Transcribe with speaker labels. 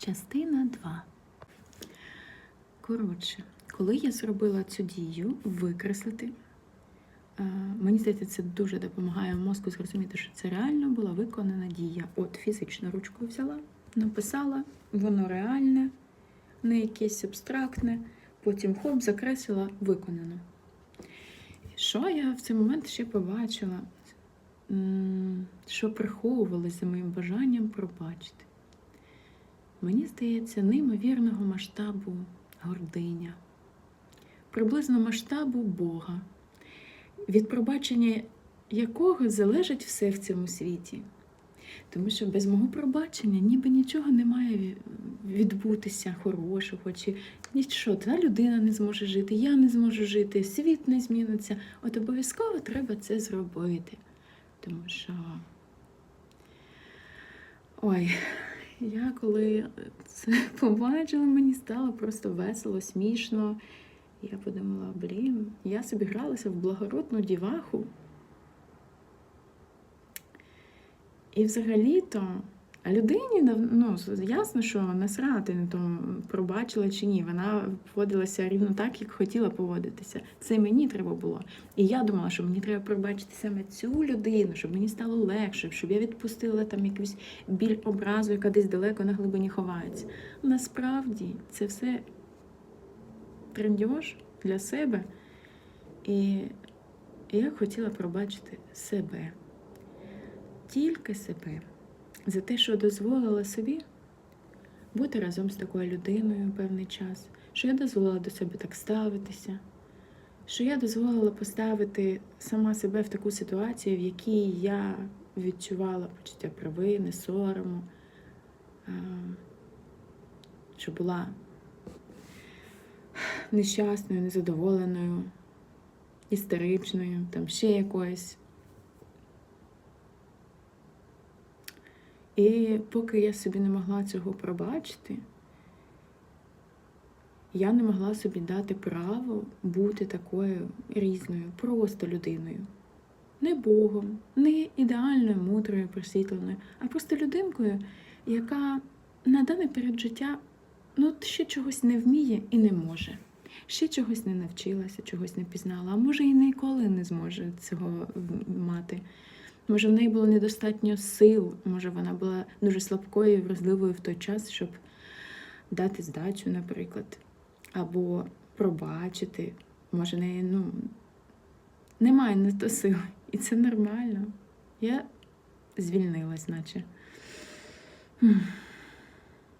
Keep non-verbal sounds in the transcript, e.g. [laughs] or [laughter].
Speaker 1: Частина 2. Коротше, коли я зробила цю дію викреслити, е, мені здається, це дуже допомагає мозку зрозуміти, що це реально була виконана дія. От фізично ручкою взяла, написала, воно реальне, не якесь абстрактне, потім хоп, закреслила, виконано. Що я в цей момент ще побачила? Що приховувалося за моїм бажанням пробачити. Мені здається, неймовірного масштабу гординя, приблизно масштабу Бога, від пробачення якого залежить все в цьому світі. Тому що без мого пробачення ніби нічого не має відбутися хорошого, чи нічого, та людина не зможе жити, я не зможу жити, світ не зміниться. От обов'язково треба це зробити. Тому що. Ой, я коли це [laughs] побачила, мені стало просто весело, смішно. Я подумала, блін, я собі гралася в благородну діваху. І взагалі-то а людині ну, ясно, що насрати на тому, пробачила чи ні. Вона поводилася рівно так, як хотіла поводитися. Це мені треба було. І я думала, що мені треба пробачити саме цю людину, щоб мені стало легше, щоб я відпустила там якусь біль образу, яка десь далеко на глибині ховається. Насправді це все трендьож для себе. І я хотіла пробачити себе, тільки себе за те, що дозволила собі бути разом з такою людиною певний час, що я дозволила до себе так ставитися, що я дозволила поставити сама себе в таку ситуацію, в якій я відчувала почуття провини, сорому, що була нещасною, незадоволеною, істеричною, там ще якоюсь. І поки я собі не могла цього пробачити, я не могла собі дати право бути такою різною, просто людиною. Не Богом, не ідеальною, мудрою, просвітленою, а просто людинкою, яка на даний період життя ну, ще чогось не вміє і не може. Ще чогось не навчилася, чогось не пізнала, а може і ніколи не зможе цього мати. Може, в неї було недостатньо сил, може, вона була дуже слабкою і вразливою в той час, щоб дати здачу, наприклад, або пробачити. Може, в неї ну, немає на то сил. І це нормально. Я звільнилась, наче.